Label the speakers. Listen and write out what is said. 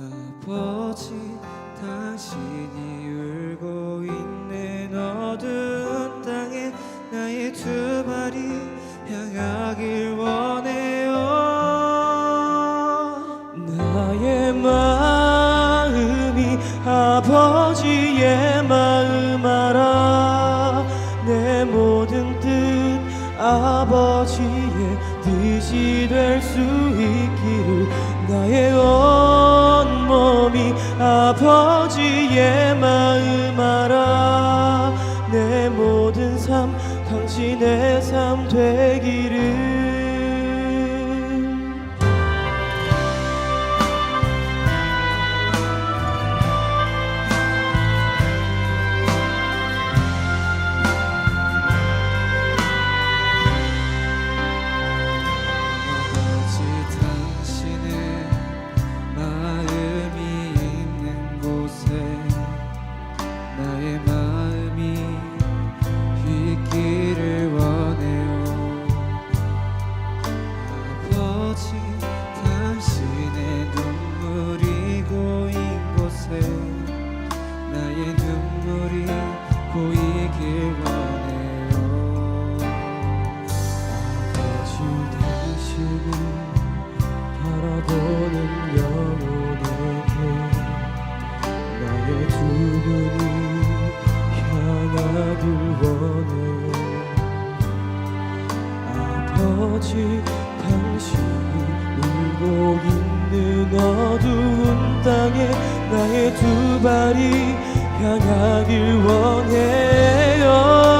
Speaker 1: 아버지 당신이 울고 있는 어두운 땅에 나의 두 발이 향하길 원해요.
Speaker 2: 나의 마음이 아버지의 마음 알아. 내 모든 뜻 아버지의 뜻이 될 수 있기를 나의 온 몸이 아버지의 마음 알아. 내 모든 삶 당신의 삶 되기를
Speaker 1: 아버지 당신이
Speaker 2: 울고 있는 어두운 땅에 나의 두 발이 향하길 원해요